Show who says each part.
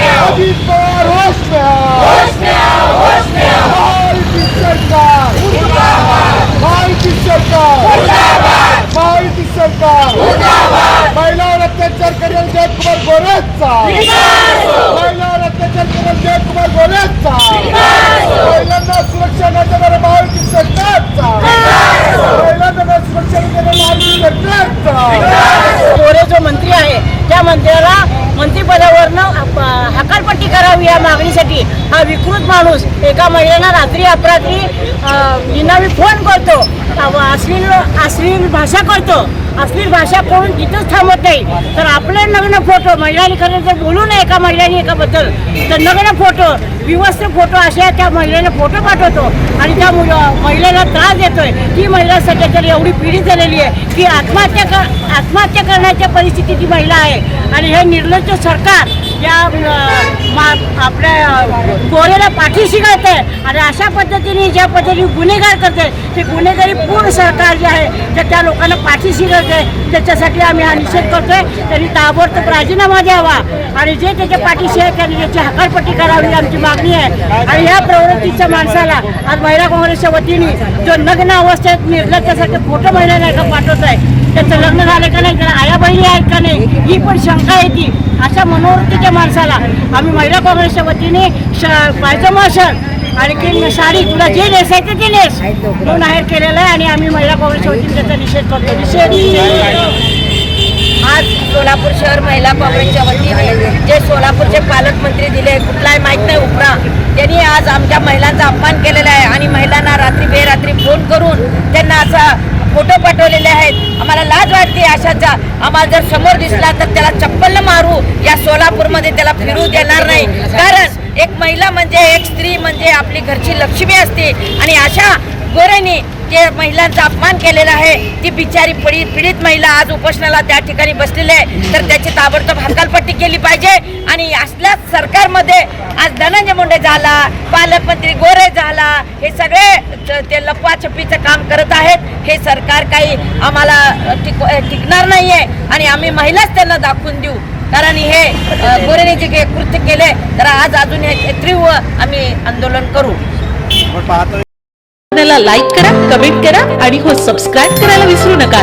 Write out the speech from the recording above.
Speaker 1: अजित पवार होश महायुती सरकार महायुती सरकार महायुती सरकार महिलावर अत्याचार करेल जयकुमार गोरेचा महिलावर अत्याचार करेल जयकुमार गोरेचा महिलांना सुरक्षा न देणाऱ्या महायुती सरकारचा महिलांना सुरक्षा न देणाऱ्या महायुती सरकारचा
Speaker 2: गोरे जो मंत्री आहे त्या मंत्र्याला मंत्रिपदावरनं हकालपट्टी करावी या मागणीसाठी हा विकृत माणूस एका महिलेला रात्री अपरात्री निनावी फोन करतो. अश्लील अश्लील भाषा करतो. अश्लील भाषा करून तिथंच थांबत नाही. तर आपलं फोटो महिलांनी खरं जर बोलू नये एका महिलांनी एकाबद्दल तर नग्न फोटो विवस्त्र फोटो अशा त्या महिलेला फोटो पाठवतो. आणि त्या मुलं महिलेला त्रास देतोय. ती महिला सध्या तर एवढी पीडित झालेली आहे की आत्महत्या कर आत्महत्या करण्याच्या परिस्थितीत ती महिला आहे. आणि हे निर्लज्ज सरकार या मा- आपल्या गोरेला पाठीशी घालते आणि अशा पद्धतीने ज्या पद्धतीने गुन्हेगार करते ते गुन्हेगारी पूर्ण सरकार जे आहे. ते त्या लोकांना पाठीशी घालते त्याच्यासाठी आम्ही हा निषेध करतोय. त्यांनी ताबडतोब राजीनामा द्यावा. आणि जे त्याच्या पाठीशी आहे त्यांनी त्याची हकालपट्टी करावी आमची मागणी आहे. आणि या प्रवृत्तीच्या माणसाला आज महिला काँग्रेसच्या वतीने जो नग्न अवस्थेत निर्लज्जासारखे फोटो नाही का पाठवत आहे त्याचं लग्न झालं का नाही त्याला आया बहिणी आहेत का नाही ही पण शंका येते अशा मनोवृत्तीच्या माणसाला आम्ही महिला काँग्रेसच्या वतीने श पायजमा शर्ट आणखी साडी तुला जे नेसायचं ते नेस. म्हणून आहेर केलेलं आहे आणि आम्ही महिला काँग्रेसच्या वतीने त्याचा निषेध करतो. निषेध निषेध
Speaker 3: आज सोलापूर शहर महिला काँग्रेसच्या वतीने जे सोलापूरचे पालकमंत्री दिले कुठलाही माहीत नाही उपरा त्यांनी आज आमच्या महिलांचा अपमान केलेला आहे आणि महिलांना रात्री बेरात्री फोन करून त्यांना असा फोटो पाठवलेले आहेत आम्हाला लाज वाटते अशाचा आम्हाला जर समोर दिसला तर त्याला चप्पल मारू. या सोलापूरमध्ये त्याला फिरू देणार नाही. कारण एक महिला म्हणजे एक स्त्री म्हणजे आपली घरची लक्ष्मी असते. आणि अशा गोरेनी जे महिलांचा अपमान केलेला आहे ती बिचारी पीडित पीडित महिला आज उपोषणाला त्या ठिकाणी बसलेली आहे. तर त्याची ताबडतोब हकालपट्टी केली पाहिजे. आणि असल्याच सरकारमध्ये आज धनंजय मुंडे झाला पालकमंत्री गोरे झाला हे सगळे त- लपवाछपीचं काम करत आहेत. हे सरकार काही आम्हाला टिक टिकणार नाही आहे आणि आम्ही महिलाच त्यांना दाखवून देऊ. कारण हे गोरेने जे काही कृत्य केले तर आज अजून हे तीव्र आम्ही आंदोलन करू.
Speaker 4: लाईक करा कमेंट करा आणि हो सबस्क्राईब करायला विसरू नका.